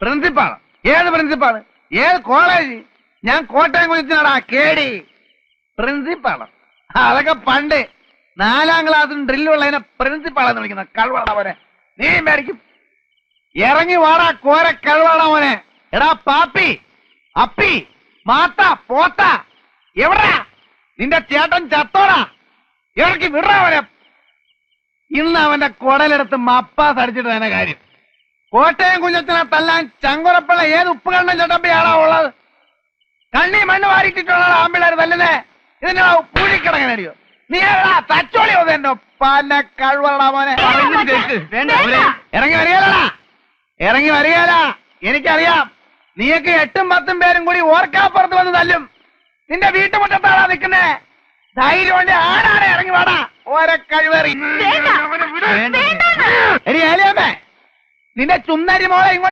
Principal ഏത് principal ഏത് college? ഞാൻ കോട്ടയം കുളിച്ചാടാ കേടി. പ്രിൻസിപ്പാൾ അതൊക്കെ പണ്ട് നാലാം ക്ലാസ്സിൽ ഡ്രില്ലുള്ളതിനെ പ്രിൻസിപ്പാളെന്ന് വിളിക്കുന്ന കഴുവാടാ മോനെ. നീ മേടിക്കും. ഇറങ്ങി വാടാ കോര കഴുവാടാ മോനെ. എടാ പാപ്പി അപ്പി മാത്ത പോത്ത എവിടാ നിന്റെ ചേട്ടൻ ചത്തോടാ. ഇറക്കി വിടാ അവനെ ഇന്ന് അവന്റെ കുടലെടുത്ത് മപ്പാസ് അടിച്ചിട്ട് തന്നെ കാര്യം. കോട്ടയം കുഞ്ഞത്തിനെ തല്ലാൻ ചങ്കുറപ്പുള്ള ഏത് ഉപ്പുകണ്ണൻ ചട്ടമ്പിയാണോ ഉള്ളത്? കണ്ണി മണ്ണ് വാരിട്ടിട്ടുള്ള ആമ്പിളാർ തല്ലുന്നേ? ഇതിനെ പൂഴിക്കിടങ്ങനടിയോ നീ തച്ചോളി എന്റെ പല കഴിവടാ മോനെ? ഇറങ്ങി വരികയല്ലടാ ഇറങ്ങി വരികയല്ല എനിക്കറിയാം. നീയൊക്കെ എട്ടും പത്തും പേരും കൂടി ഓർക്കാപ്പുറത്ത് വന്ന് തല്ലും. നിന്റെ വീട്ടുമുറ്റത്താണാ നിൽക്കുന്നേ? ധൈര്യം കൊണ്ട് ആടാടെ ഇറങ്ങി വാടാ. ഓരോ കഴിവേറി. നിന്റെ ചുന്നരി മോളെ ഇങ്ങോട്ട്